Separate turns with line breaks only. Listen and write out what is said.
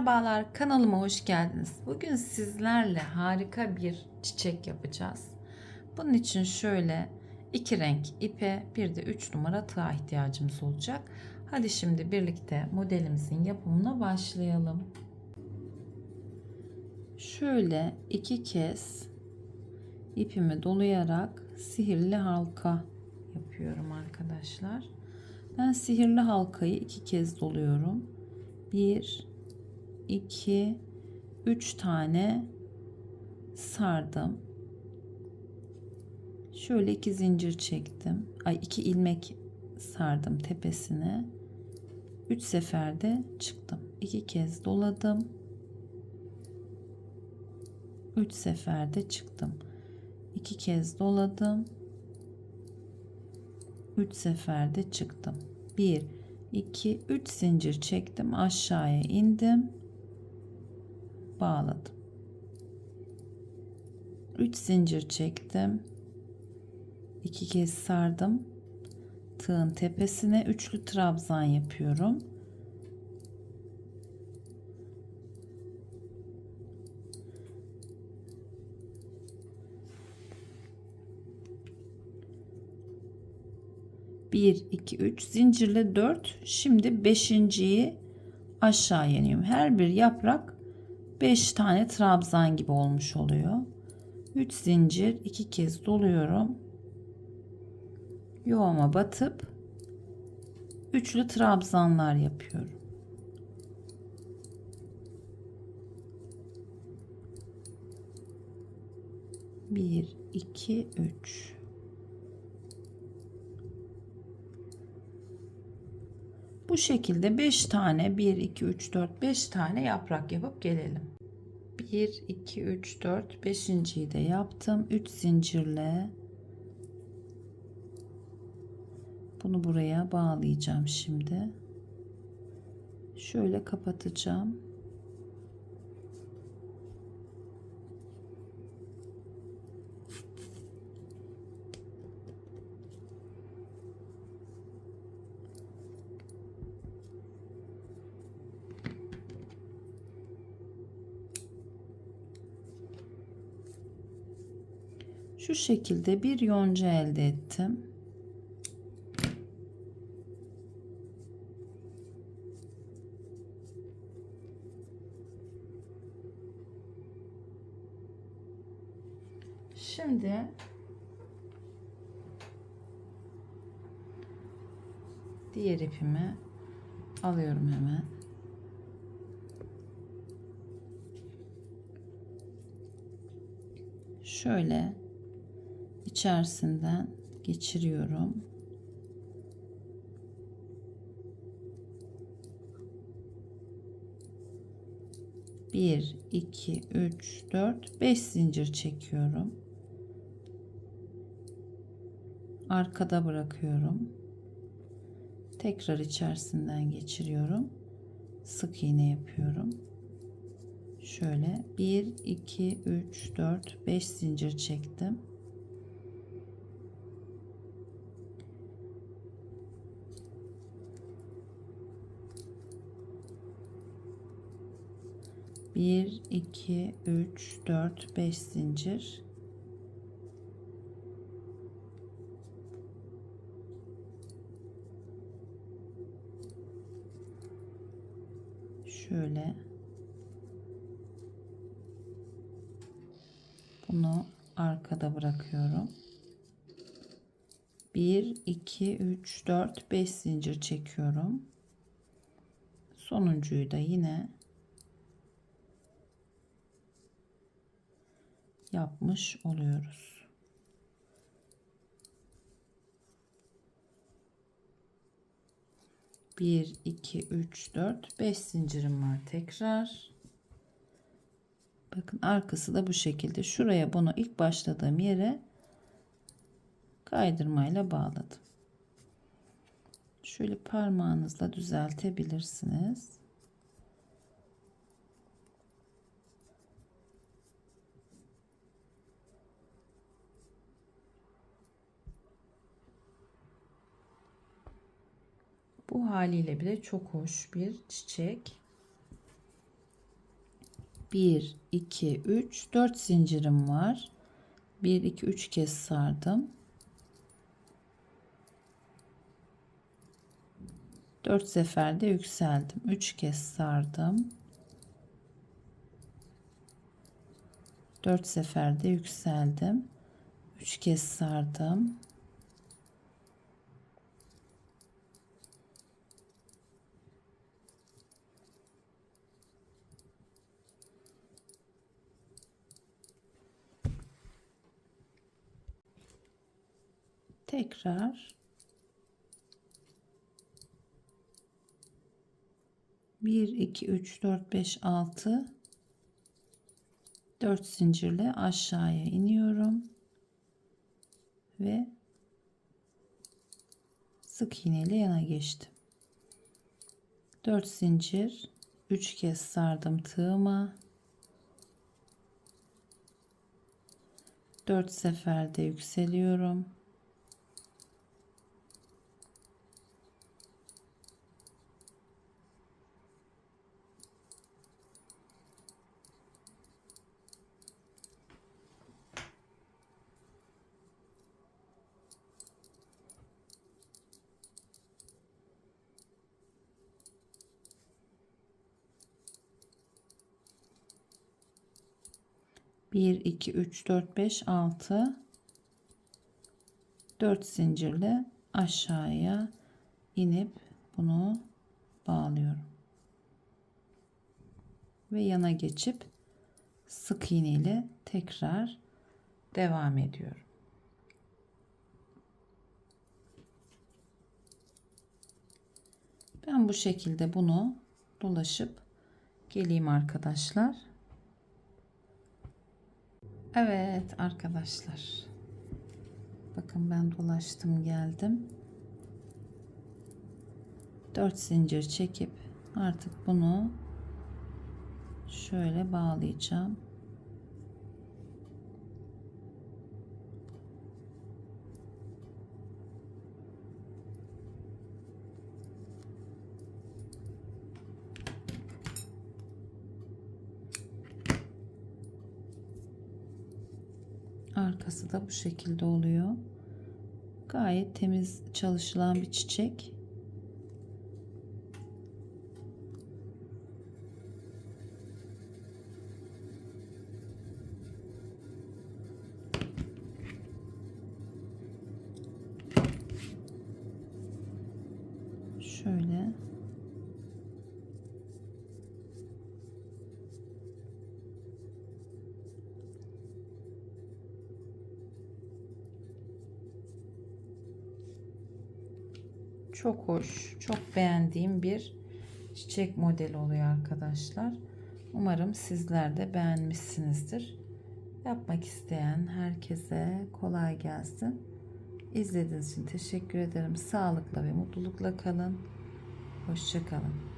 Merhabalar kanalıma hoş geldiniz. Bugün sizlerle harika bir çiçek yapacağız. Bunun için şöyle iki renk ipe bir de 3 numara tığa ihtiyacımız olacak. Hadi şimdi birlikte modelimizin yapımına başlayalım. Şöyle iki kez ipimi dolayarak sihirli halka yapıyorum arkadaşlar. Ben sihirli halkayı iki kez doluyorum. 1 2 3 tane sardım. Şöyle iki zincir çektim. Ay iki ilmek sardım tepesine. 3 seferde çıktım. İki kez doladım. 3 seferde çıktım. İki kez doladım. 3 seferde çıktım. 1 2 3 zincir çektim. Aşağıya indim. Bağladım. 3 zincir çektim. 2 kez sardım. Tığın tepesine üçlü trabzan yapıyorum. Bir, iki, üç zincirle dört. Şimdi beşinciyi aşağı iniyorum. Her bir yaprak beş tane trabzan gibi olmuş oluyor. Üç zincir iki kez doluyorum. Yuvama batıp üçlü trabzanlar yapıyorum. Bir, iki, üç. Bu şekilde 5 tane 1 2 3 4 5 tane yaprak yapıp gelelim. 1 2 3 4 5.yi de yaptım. 3 zincirle bunu buraya bağlayacağım şimdi. Şöyle kapatacağım. Şu şekilde bir yonca elde ettim. Şimdi diğer ipimi alıyorum hemen. Şöyle içerisinden geçiriyorum. Bir, iki, üç, dört, beş zincir çekiyorum. Arkada bırakıyorum. Tekrar içerisinden geçiriyorum. Sık iğne yapıyorum. Şöyle 1, 2, 3, 4, 5 zincir çektim. Bir, iki, üç, dört, beş zincir. Şöyle bunu arkada bırakıyorum. 1 2 3 4 5 zincir çekiyorum. Sonuncuyu da yine yapmış oluyoruz. Bir, iki, üç, dört, beş zincirim var tekrar. Bakın arkası da bu şekilde. Şuraya bunu ilk başladığım yere kaydırmayla bağladım. Şöyle parmağınızla düzeltebilirsiniz. Bu haliyle bile çok hoş bir çiçek. 1 2 3 4 zincirim var. 1 2 3 kez sardım. 4 seferde yükseldim. 3 kez sardım. 4 seferde yükseldim. 3 kez sardım. Tekrar. Bir iki üç dört beş altı. Dört zincirle aşağıya iniyorum. Ve sık iğneyle yana geçtim. 4 zincir. 3 kez sardım tığıma. 4 seferde yükseliyorum Bir, iki, üç, dört, beş, altı. Dört zincirle aşağıya inip bunu bağlıyorum. Ve yana geçip sık iğne ile tekrar devam ediyorum. Ben bu şekilde bunu dolaşıp geleyim arkadaşlar. Evet arkadaşlar. Bakın ben dolaştım geldim. 4 zincir çekip artık bunu şöyle bağlayacağım. Arkası da bu şekilde oluyor. Gayet temiz çalışılan bir çiçek. Şöyle çok hoş, çok beğendiğim bir çiçek modeli oluyor arkadaşlar. Umarım sizler de beğenmişsinizdir. Yapmak isteyen herkese kolay gelsin. İzlediğiniz için teşekkür ederim. Sağlıkla ve mutlulukla kalın. Hoşçakalın.